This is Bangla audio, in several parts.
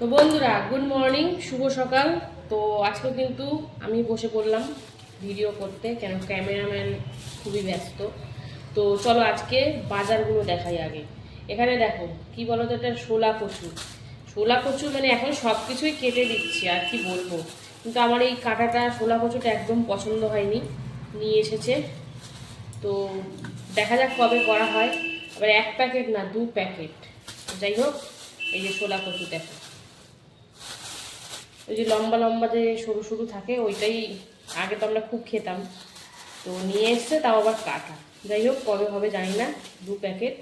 তো বন্ধুরা গুড মর্নিং শুভ সকাল। তো আজকে কিন্তু আমি বসে পড়লাম ভিডিও করতে, কেন ক্যামেরাম্যান খুবই ব্যস্ত। তো চলো আজকে বাজারগুলো দেখাই আগে। এখানে দেখো, কি বলো তো এটা? শোলা কচু। শোলা কচু মানে এখন সব কিছুই কেটে দিচ্ছি, আর কি বলব। কিন্তু আমার এই কাটাটা শোলা কচুটা একদম পছন্দ হয়নি, নিয়ে এসেছে। তো দেখা যাক কবে করা হয়। আবার এক প্যাকেট না, দু প্যাকেট। যাই হোক, এই যে শোলা কচু দেখো। ওই যে লম্বা লম্বা যে সরু সরু থাকে, ওইটাই আগে তো আমরা খুব খেতাম। তো নিয়ে এসছে, তাও আবার কাটা। যাই হোক, কবে হবে জানি না, দু প্যাকেট।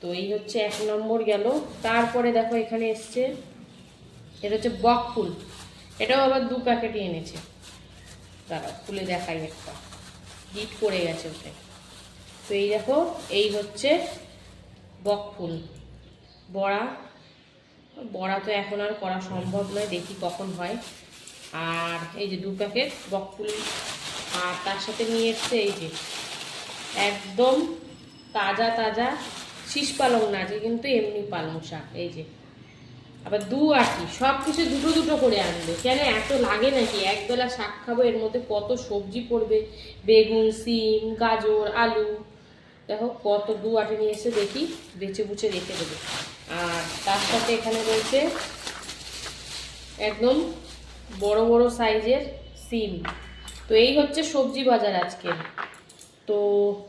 তো এই হচ্ছে এক নম্বর গেল। তারপরে দেখো এখানে এসছে, এটা হচ্ছে বক ফুল। এটাও আবার দু প্যাকেটই এনেছে। দাঁড়াও, খুলে দেখাই একটা। হিট পড়ে গেছে ওতে। তো এই দেখো, এই হচ্ছে বক ফুল। বড়া। বড়া তো এখন আর করা সম্ভব নয়, দেখি কখন হয়। আর এই যে দু প্যাকেট বকফুল আর তার সাথে নিয়ে এসছে এই যে একদম তাজা তাজা শীষ পালং না, যে কিন্তু এমনি পালং শাক, এই যে। আবার দু আটি সব কিছু দুটো দুটো করে আনবে। কেন এত লাগে নাকি? একবেলা শাক খাব, এর মধ্যে কত সবজি পড়বে, বেগুন, সিম, গাজর, আলু। দেখো কত দু আটি নিয়ে এসে দেখি বেছে বুচে রেখে দেবে। আর তার সাথে এখানে রয়েছে একদম বড় বড় সাইজের সিম। তো এই হচ্ছে সবজি বাজার আজকে। তো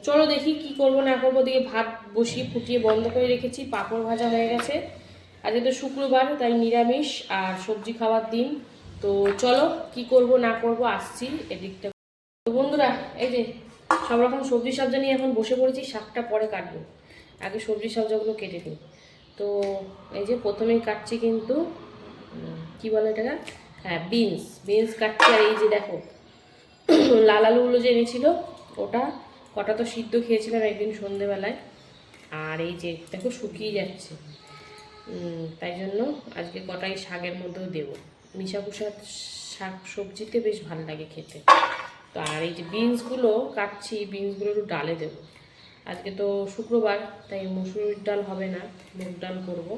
চলো দেখি কি করব না করব। দিকে ভাত বসিয়ে ফুটিয়ে বন্ধ করে রেখেছি, পাঁপড় ভাজা হয়ে গেছে। আজকে তো শুক্রবার, তাই নিরামিষ আর সবজি খাওয়ার দিন। তো চলো কি করব না করব, আসছি এদিকটা। তো বন্ধুরা, এই যে সব রকম সবজি সবজা নিয়ে এখন বসে পড়েছি, শাকটা পরে কাটবো। আগে সবজি সবজাগুলো কেটে নিই। তো এই যে প্রথমেই কাটছি কিন্তু কি বলে এটাকে হ্যাঁ বিনস বিনস কাটছি আর এই যে দেখো, লাল আলুগুলো যে এনেছিল, ওটা কটা তো সিদ্ধ খেয়েছিলাম একদিন সন্ধেবেলায়, আর এই যে দেখো শুকিয়ে যাচ্ছে। তাই জন্য আজকে কটাই শাকের মধ্যেও দেবো। মিশা কুষা শাক সবজিতে বেশ ভালো লাগে খেতে। তো আর এই যে বিনসগুলো কাটছি বিনসগুলো একটু ডালে দেবো। আজকে তো শুক্রবার, তাই মুসুরির ডাল হবে না, মুগ ডাল করব।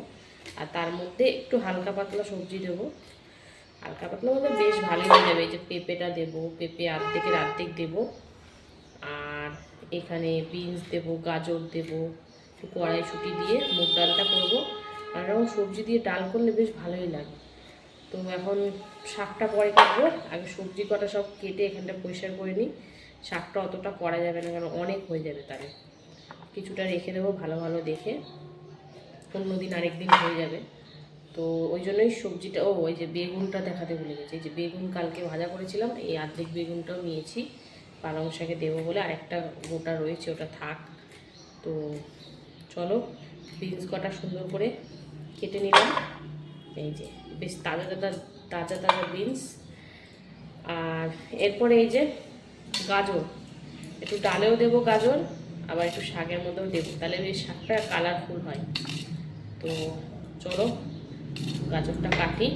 আর তার মধ্যে একটু হালকা পাতলা সবজি দেবো। হালকা পাতলা মধ্যে বেশ ভালোই হয়ে যাবে, এই যে পেঁপেটা দেবো, পেঁপে আর্ধেকের আর্ধেক দেবো। আর এখানে বিনস দেবো, গাজর দেবো, একটু কড়াইশুটি দিয়ে মুগ ডালটা করব। এরকম সবজি দিয়ে ডাল করলে বেশ ভালোই লাগে। তো এখন শাকটা পরে কাটবো আগে সবজি কটা সব কেটে এখানটা পরিষ্কার করে নিই। শাকটা অতটা করা যাবে না, কারণ অনেক হয়ে যাবে তাহলে। কিছুটা রেখে দেবো ভালো ভালো দেখে। অন্য দিন আরেক দিন হয়ে যাবে। তো ওই জন্যই সবজিটা, ও, ওই যে বেগুনটা দেখাতে ভুলে গেছি। যে বেগুন কালকে ভাজা করেছিলাম, এই আর্ধেক বেগুনটাও নিয়েছি। পালং শাকে দেবো বলে আরেকটা গোটা রয়েছে, ওটা থাক। তো চলো, বিনস কটা সুন্দর করে কেটে নিলাম। এই যে, বেশ তাজা তাজা তাজা তাজা বিনস। আর এরপরে এই যে গাজর, একটু ডালেও দেবো গাজর। আবার একটু শাকের মধ্যেও দেবো। তাহলে বেশ শাকটা কালারফুল হয়। তো চলো, গাজরটা কাটি।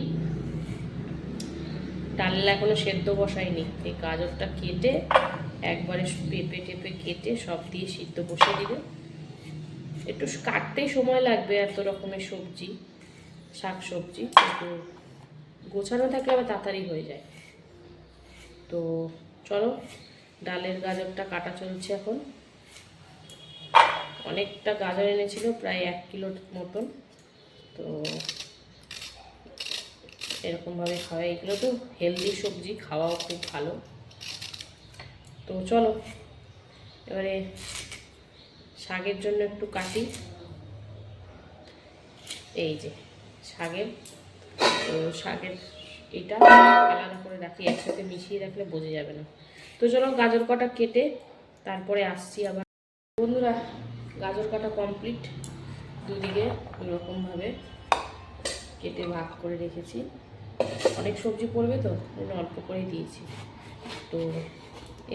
ডাল এখনও সেদ্ধ বসাইনি। এই গাজরটা কেটে একবারে পেঁপে টেপে কেটে সব দিয়ে সিদ্ধ বসিয়ে দিবে। একটু কাটতেই সময় লাগবে এত রকমের সবজি শাক সবজি কিন্তু গোছানো থাকলে আবার তাড়াতাড়ি হয়ে যায়। তো চলো, ডালের গাজরটা কাটা চলছে এখন। অনেকটা গাজর এনেছিল, প্রায় এক কিলোর মতন। তো এরকমভাবে খাওয়া এগুলো তো। হেলদি সবজি, খাওয়াও খুব ভালো। তো চলো, এবারে শাকের জন্য একটু কাটি। এই যে শাকের, তো শাকের এটা আলাদা করে রাখি, একসাথে মিশিয়ে রাখলে বোঝা যাবে না। তো চলো গাজর কটা কেটে তারপরে আসছি আবার। বন্ধুরা গাজর কাটা কমপ্লিট দুদিকে এরকমভাবে কেটে ভাগ করে রেখেছি। অনেক সবজি পড়বে তো অল্প করেই দিয়েছি। তো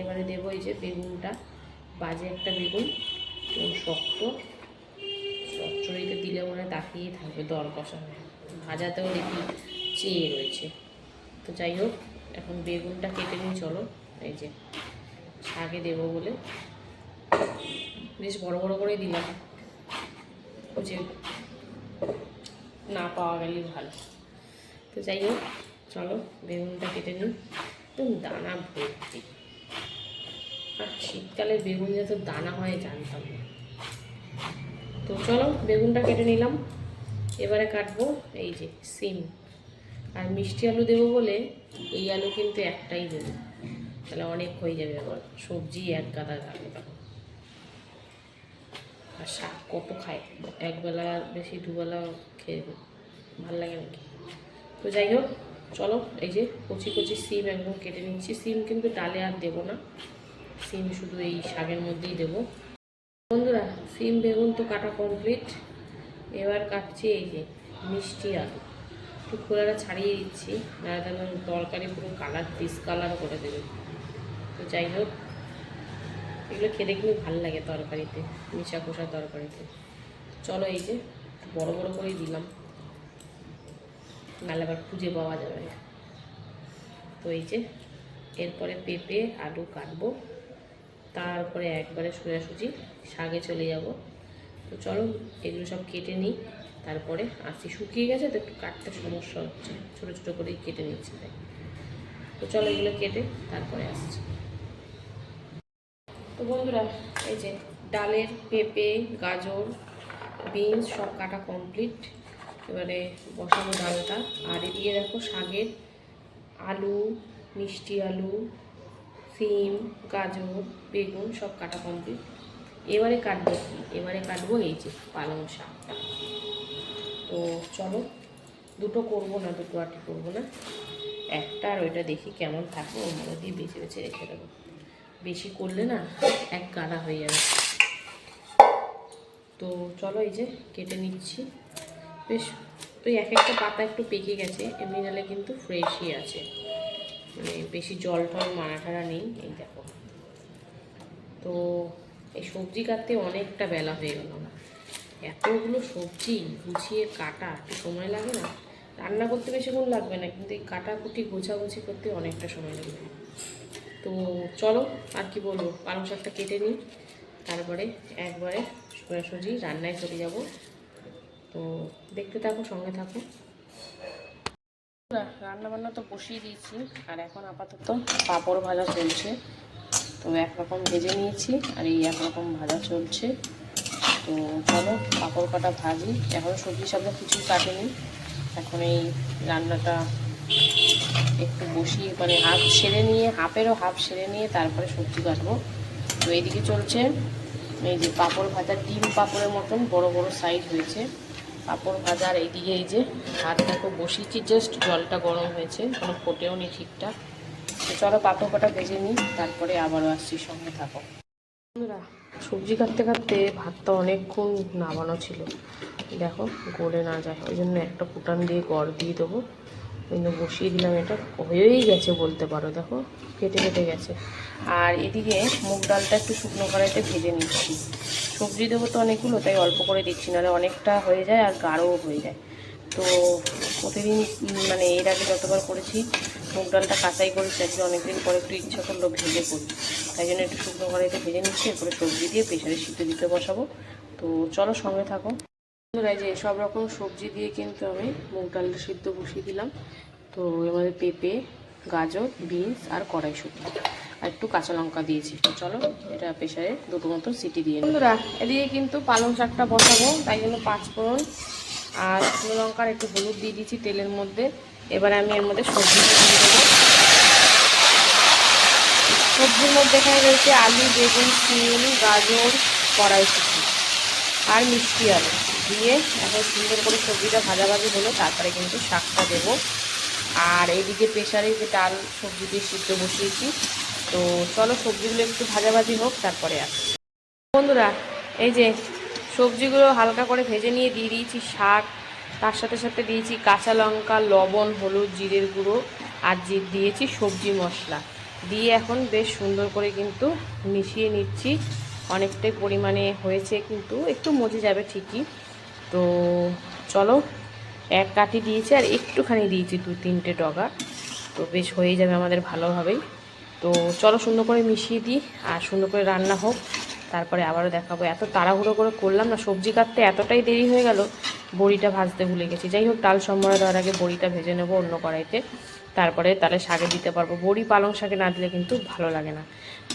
এবারে দেবো এই যে বেগুনটা। বাজে একটা বেগুন শক্ত। চচ্চড়িতে দিলে মনে হয় তাকিয়েই থাকবে দর কষা। হয়ে ভাজাতেও দেখি চেয়ে রয়েছে। তো যাই হোক, এখন বেগুনটা কেটে নিয়ে চলো। এই যে, শাকে দেবো বলে। বেশ বড় বড় করে দিলাম। যে না পাওয়া গেলেই ভালো। তো যাই হোক, চলো বেগুনটা কেটে নিই। একদম দানা ভর্তি। আর শীতকালে বেগুন যত দানা হয়, জানতাম না। তো চলো বেগুনটা কেটে নিলাম। এবারে কাটবো এই যে সিম। আর মিষ্টি আলু দেবো বলে এই আলু কিন্তু একটাই দেবো। তাহলে অনেক হয়ে যাবে আবার সবজি এক গাদা থাকবে তখন। আর শাক কত খায় একবেলা বেশি দুবেলা খেয়ে ভালো লাগে নাকি? তো যাই হোক, চলো, এই যে কচি কচি সিম একদম কেটে নিচ্ছি। সিম কিন্তু ডালে আর দেবো না। সিম শুধু এই শাকের মধ্যেই দেবো। বন্ধুরা, সিম বেগুন তো কাটা কমপ্লিট এবার কাটছি এই যে মিষ্টি আলু। একটু খোলাটা ছাড়িয়ে দিচ্ছি না তরকারি পুরো কালার ডিসকালার করে দেবে। তো যাই হোক এগুলো খেতে কিন্তু ভালো লাগে তরকারিতে মিশা কষা তরকারিতে। চলো এই যে, বড় বড় করেই দিলাম। নাহলে আবার খুঁজে পাওয়া যাবে। তো এই যে, এরপরে পেঁপে, আলু কাটবো। তারপরে একবারে সোজাসুজি শাগে চলে যাব। তো চলো, এগুলো সব কেটে নিই। তারপরে আসি শুকিয়ে গেছে, তো একটু কাটতে সমস্যা হচ্ছে। ছোটো ছোটো করেই কেটে নিচ্ছি তাই। তো চলো এগুলো কেটে তারপরে আসছি। তো বন্ধুরা, এই যে ডালের পেঁপে, গাজর, বিনস সব কাটা কমপ্লিট এবারে বসাবো ডালটা। আর এদিকে দেখো শাকের আলু, মিষ্টি আলু, সিম, গাজর, বেগুন সব কাটা কমপ্লিট এবারে কাটবো কি? এবারে কাটবো এই যে পালং শাকটা। তো চলো, দুটো করব না, দুটো আটি করব না। একটা আর ওইটা দেখি কেমন থাকবে মধ্যে দিয়ে বেছে বেছে রেখে দেবো। বেশি করলে না এক গাদা হয়ে যাবে। তো চলো এই যে কেটে নিচ্ছি। বেশ, ওই এক একটা পাতা একটু পেকে গেছে, এমনি নালে কিন্তু ফ্রেশই আছে। মানে বেশি জল টল মারা ঠারা নেই, এই দেখো। তো এই সবজি কাটতে অনেকটা বেলা হয়ে গেল না। এতগুলো সবজি গুছিয়ে কাটা সময় লাগে না? রান্না করতে বেশিক্ষণ লাগবে না, কিন্তু এই কাটাকুটি গোছাগুছি করতে অনেকটা সময় লাগবে। তো চলো, আর কি বলব? পালং শাকটা কেটে নিই, তারপরে একবারে সোজাসুজি রান্নায় চলে যাব। তো দেখতে থাকো, সঙ্গে থাকো। রান্না বান্না তো বসিয়ে দিয়েছি, আর এখন আপাতত পাঁপড় ভাজা চলছে। তো একরকম ভেজে নিয়েছি, আর এই একরকম ভাজা চলছে। তো চলো, পাঁপড় কাটা ভাজি। এখন সবজি সবজি কিছুই কাটেনি। এখন এই রান্নাটা একটু বসিয়ে মানে হাফ সেরে নিয়ে, হাফেরও হাফ সেরে নিয়ে তারপরে সবজি কাটবো। তো এইদিকে চলছে, এই যে পাঁপড় ভাজা, ডিম পাঁপড়ের মতন বড় বড় সাইজ হয়েছে। পাঁপড় ভাজা আর এইদিকে এই যে ভাতটাকে বসিয়েছি জাস্ট জলটা গরম হয়েছে, কোনো ফোটেও নি ঠিকঠাক। তো চলো পাঁপড় কাটা ভেজে নিই, তারপরে আবারও আসছি, সঙ্গে থাকো। বন্ধুরা, সবজি কাটতে কাটতে ভাতটা অনেকক্ষণ নামানো ছিল। দেখো, গলে না যায়, ওই জন্য একটা ফুটান দিয়ে গড় দিয়ে দেবো। জন্য বসিয়ে দিলাম এটা। হয়েই গেছে বলতে পারো, দেখো, কেটে কেটে গেছে। আর এদিকে মুগ ডালটা একটু শুকনো কড়াইতে ভেজে নিচ্ছি। সবজি দেবো তো অনেকগুলো, তাই অল্প করে দিচ্ছি, নাহলে অনেকটা হয়ে যায় আর গাঢ়ও হয়ে যায়। তো প্রতিদিন মানে এর আগে যতবার করেছি, মুগ ডালটা কাঁচাই করেছি, আজকে অনেকদিন পরে একটু ইচ্ছা করল ভেজে করি। তাই জন্য একটু শুকনো কড়াইতে ভেজে নিচ্ছি, এরপরে সবজি দিয়ে প্রেশারে সিদ্ধ দিতে বসাবো। তো চলো সঙ্গে থাকো। বন্ধুরা যে সব রকম সবজি দিয়ে কিন্তু আমি মুগ ডালটা সিদ্ধ বসিয়ে দিলাম। তো এর মধ্যে পেঁপে, গাজর, বিনস আর কড়াইশুঁটি। আর একটু কাঁচা লঙ্কা দিয়েছি। চলো, এটা প্রেশারে দুটো মতো সিটি দিয়ে। বন্ধুরা, এদিকে কিন্তু পালং শাকটা বসাবো, তাই জন্য পাঁচ ফোড়ন আর শুকনো লঙ্কার একটু হলুদ দিয়ে দিয়েছি তেলের মধ্যে। এবারে আমি এর মধ্যে সবজি দিয়ে দেবো। সবজির মধ্যে এখানে রয়েছে আলু, বেগুন সিম গাজর, কড়াইশুঁটি আর মিষ্টি আলু। দিয়ে এখন সুন্দর করে সবজিটা ভাজাভাজি হলো, তারপরে কিন্তু শাকটা দেবো। আর এইদিকে প্রেশারে যে ডাল, সবজি দিয়ে সিদ্ধ বসিয়েছি। তো চলো সবজিগুলো একটু ভাজাভাজি হোক, তারপরে আসি। বন্ধুরা, এই যে সবজিগুলো হালকা করে ভেজে নিয়ে দিয়ে দিয়েছি শাক, তার সাথে সাথে দিয়েছি কাঁচা লঙ্কা, লবণ, হলুদ, জিরের গুঁড়ো, আর দিয়েছি সবজি মশলা। দিয়ে এখন বেশ সুন্দর করে কিন্তু মিশিয়ে নিচ্ছি। অনেকটাই পরিমাণে হয়েছে কিন্তু একটু মজে যাবে ঠিকই। তো চলো এক কাঠি দিয়েছি আর একটুখানি দিয়েছি দু তিনটে ডগা। তো বেশ হয়ে যাবে আমাদের ভালোভাবেই। তো চলো সুন্দর করে মিশিয়ে দিই আর সুন্দর করে রান্না হোক। তারপরে আবারও দেখাবো। এত তাড়াহুড়ো করে করলাম না, সবজি কাটতে এতটাই দেরি হয়ে গেল, বড়িটা ভাজতে ভুলে গেছি। যাই হোক, ডাল সম্বরা দেওয়ার আগে বড়িটা ভেজে নেব অন্য কড়াইতে। তারপরে তাহলে শাকে দিতে পারব। বড়ি পালং শাকে না দিলে কিন্তু ভালো লাগে না।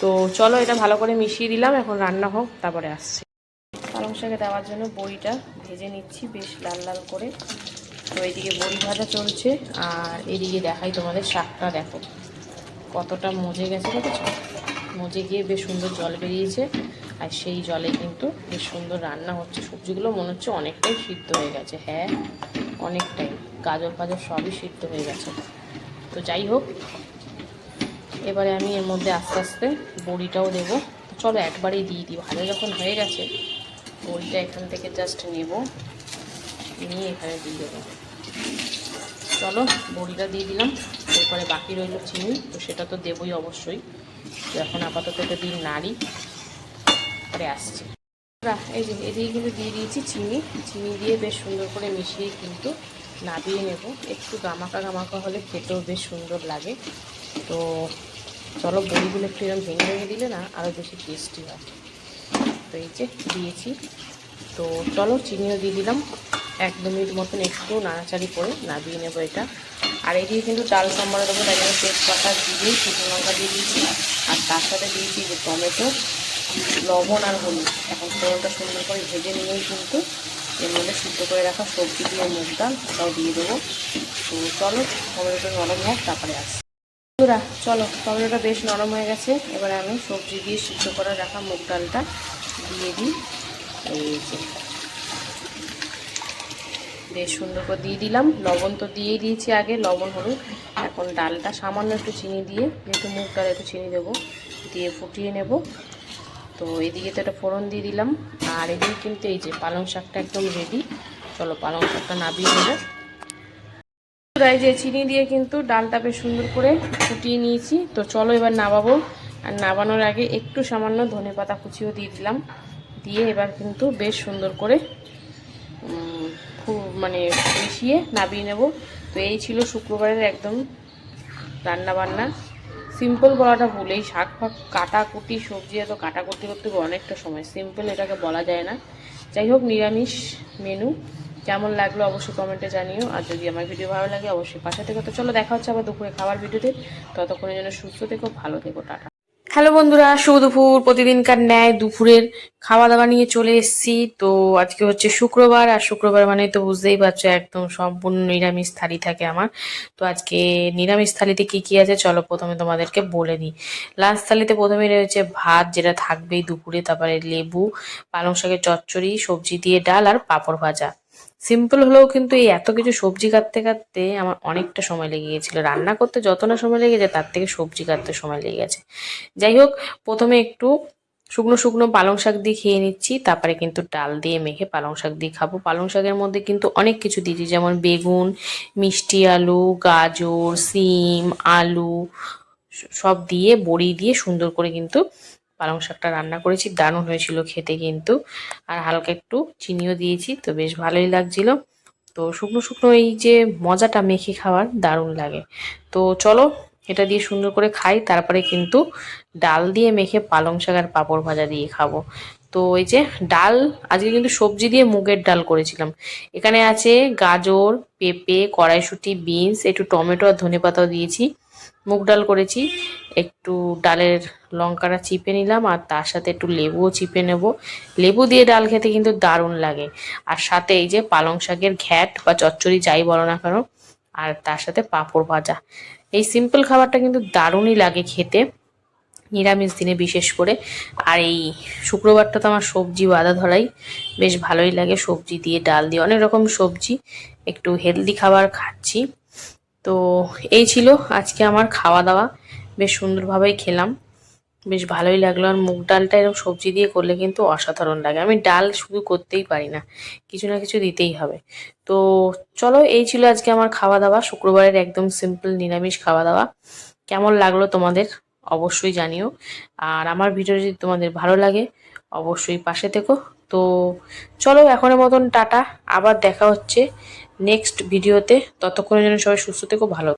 তো চলো এটা ভালো করে মিশিয়ে দিলাম, এখন রান্না হোক, তারপরে আসছি। পালং শাকে দেওয়ার জন্য বড়িটা ভেজে নিচ্ছি বেশ লাল লাল করে। তো এইদিকে বড়ি ভাজা চলছে, আর এদিকে দেখাই তোমাদের শাকটা, দেখো। কতটা মজে গেছে, দেখেছ? মজে গিয়ে বেশ সুন্দর জল বেরিয়েছে, আর সেই জলে কিন্তু বেশ সুন্দর রান্না হচ্ছে। সবজিগুলো মনে হচ্ছে অনেকটাই সিদ্ধ হয়ে গেছে। হ্যাঁ অনেকটাই। গাজর ফাজর সবই সিদ্ধ হয়ে গেছে। তো যাই হোক, এবারে আমি এর মধ্যে আস্তে আস্তে বড়িটাও দেবো। চলো একবারেই দিয়ে দিই। ভালো যখন হয়ে গেছে, বড়িটা এখান থেকে জাস্ট নেব। নিয়ে এখানে দিয়ে দেবো। চলো, বড়িটা দিয়ে দিলাম। এরপরে বাকি রইল চিনি, তো সেটা তো দেবই অবশ্যই। এখন আপাতত এটা দিন নাড়ি। পরে আসছে। এই যে এদিকে কিন্তু দিয়ে দিয়েছি চিনি। চিনি দিয়ে বেশ সুন্দর করে মিশিয়ে কিন্তু নাবিয়ে নেব। একটু গামাকা গামাকা হলে খেতেও বেশ সুন্দর লাগে। তো চলো, বড়িগুলো একটু এরকম ভেঙে ভেঙে দিলে না আরও বেশি টেস্টি হয়। তো এই যে দিয়েছি। তো চলো, চিনিও দিয়ে দিলাম। এক দু মিনিট মতন একটু নাড়াচাড়ি করে নাবিয়ে নেব এটা। আর এদিকে কিন্তু ডাল সম্বরা দেবো, তাই জন্য তেজপাতা দিয়ে, শুকনো লঙ্কা দিয়ে দিয়েছি, আর তার সাথে দিয়েছি যে টমেটো, লবণ আর হলুদ। এখন ফোড়নটা সুন্দর করে ভেজে নিয়েই কিন্তু এর মধ্যে সিদ্ধ করে রাখা সবজি দিয়ে মুগ ডাল ওটাও দিয়ে দেবো। তো চলো, টমেটোটা নরম হোক, তারপরে আসি। বন্ধুরা, চলো, টমেটোটা বেশ নরম হয়ে গেছে। এবারে আমি সবজি দিয়ে সিদ্ধ করে রাখা মুগ ডালটা দিয়ে দিই। এই বেশ সুন্দর করে দিয়ে দিলাম। লবণ তো দিয়েই দিয়েছি আগে, লবণ, হলুদ। এখন ডালটা সামান্য একটু চিনি দিয়ে, যেহেতু মুগ ডাল একটু চিনি দেবো, দিয়ে ফুটিয়ে নেব। তো এদিকে তো একটা ফোড়ন দিয়ে দিলাম। আর এদিকে কিন্তু এই যে পালং শাকটা একদম রেডি চলো পালং শাকটা নাবিয়ে নেব। এই যে চিনি দিয়ে কিন্তু ডালটা বেশ সুন্দর করে ফুটিয়ে নিয়েছি। তো চলো এবার নামাবো আর নামানোর আগে একটু সামান্য ধনে পাতা কুচিও দিয়ে দিলাম। দিয়ে এবার কিন্তু বেশ সুন্দর করে উম, খু- মানে মিশিয়ে নাবিয়ে নেব। তো এই ছিল শুক্রবারের একদম রান্না বান্না সিম্পল বলাটা ভুল এই শাক ফাক কাটাকুটি সবজি এত কাটাকুটি করতে অনেকটা সময়। সিম্পল এটাকে বলা যায় না। যাই হোক নিরামিষ মেনু কেমন লাগল অবশ্যই কমেন্টে জানিও। আর যদি আমার ভিডিও ভালো লাগে অবশ্যই পাশে থেকে। তো চলো দেখা হচ্ছে আবার দুপুরে খাবার ভিডিওতে। ততক্ষণের জন্য সুস্থ থেকো ভালো থেকো টাটা। হ্যালো বন্ধুরা, শুভ দুপুর। প্রতিদিনকার ন্যায় দুপুরের খাওয়া দাওয়া নিয়ে চলে এসেছি। তো আজকে হচ্ছে শুক্রবার, আর শুক্রবার মানে তো বুঝতেই পারছ, একদম সম্পূর্ণ নিরামিষ থালি থাকে আমার। তো আজকে নিরামিষ থালিতে কি কি আছে, চলো প্রথমে তোমাদেরকে বলে দিই লাঞ্চ থালিতে প্রথমে রয়েছে ভাত, যেটা থাকবেই দুপুরে, তারপরে লেবু, পালং শাকের চচ্চড়ি, সবজি দিয়ে ডাল, আর পাঁপড় ভাজা। সিম্পল হলেও কিন্তু এই এত কিছু সবজি কাটতে কাটতে আমার অনেকটা সময় লেগে গেছিল রান্না করতে যত না সময় লেগেছে তার থেকে সবজি কাটতে সময় লেগে গেছে। যাই হোক, প্রথমে একটু শুকনো শুকনো পালং শাক দিয়ে খেয়ে নিচ্ছি, তারপরে কিন্তু ডাল দিয়ে মেখে পালং শাক দিয়ে খাব। পালং শাকের মধ্যে কিন্তু অনেক কিছু দিয়েছি, যেমন বেগুন, মিষ্টি আলু, গাজর, সিম, আলু সব দিয়ে, বড়ি দিয়ে সুন্দর করে কিন্তু পালং শাকটা রান্না করেছি, দারুণ হয়েছিল খেতে কিন্তু। আর হালকা একটু চিনিও দিয়েছি, তো বেশ ভালোই লাগছিল। তো শুকনো শুকনো এই যে মজাটা মেখে খাওয়ার দারুণ লাগে। তো চলো এটা দিয়ে সুন্দর করে খাই, তারপরে কিন্তু ডাল দিয়ে মেখে পালং শাক আর পাঁপড় ভাজা দিয়ে খাব। তো এই যে ডাল, আজকে কিন্তু সবজি দিয়ে মুগের ডাল করেছিলাম। এখানে আছে গাজর, পেঁপে, কড়াইশুঁটি, বিনস, একটু টমেটো আর ধনে পাতাও দিয়েছি। মুগ ডাল করেছি। একটু ডালের লঙ্কাটা চিপে নিলাম আর তার সাথে একটু লেবুও চিপে নেব। লেবু দিয়ে ডাল খেতে কিন্তু দারুণ লাগে। আর সাথে এই যে পালং শাকের ঘ্যাট বা চচ্চড়ি যাই বলো না কেন, আর তার সাথে পাঁপড় ভাজা। এই সিম্পল খাবারটা কিন্তু দারুণই লাগে খেতে, নিরামিষ দিনে বিশেষ করে। আর এই শুক্রবারটা তো আমার সবজি বাঁধা ধরাই, বেশ ভালোই লাগে সবজি দিয়ে ডাল দিয়ে। অনেক রকম সবজি, একটু হেলদি খাবার খাচ্ছি। তো এই ছিল আজকে আমার খাওয়া দাওয়া। বেশ সুন্দরভাবেই খেলাম। বেশ ভালোই লাগল। আর মুগ ডালটা এরকম সবজি দিয়ে করলে কিন্তু অসাধারণ লাগে। আমি ডাল শুধু করতেই পারি না, কিছু না কিছু দিতেই হবে। তো চলো, এই ছিল আজকে আমার খাওয়া দাওয়া। শুক্রবারের একদম সিম্পল নিরামিষ খাওয়া দাওয়া। কেমন লাগল তোমাদের? অবশ্যই জানিও। আর আমার ভিডিও যদি তোমাদের ভালো লাগে, অবশ্যই পাশে থেকো। তো চলো, এখনের মতন টাটা। আবার দেখা হচ্ছে। নেক্সট ভিডিওতে ততক্ষণের জন্য সবাই সুস্থ থেকো ভালো।